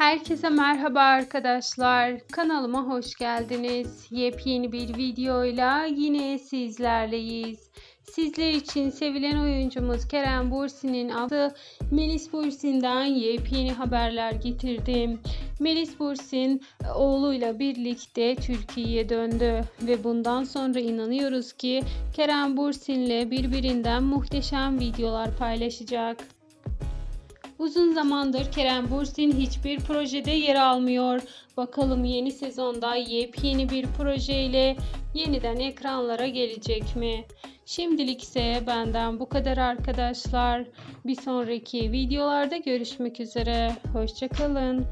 Herkese merhaba arkadaşlar. Kanalıma hoş geldiniz. Yepyeni bir videoyla yine sizlerleyiz. Sizler için sevilen oyuncumuz Kerem Bursin'in adı Melis Bursin'den yepyeni haberler getirdim. Melis Bursin oğluyla birlikte Türkiye'ye döndü ve bundan sonra inanıyoruz ki Kerem Bursin'le birbirinden muhteşem videolar paylaşacak. Uzun zamandır Kerem Bursin hiçbir projede yer almıyor. Bakalım yeni sezonda yepyeni bir projeyle yeniden ekranlara gelecek mi? Şimdilik ise benden bu kadar arkadaşlar. Bir sonraki videolarda görüşmek üzere. Hoşçakalın.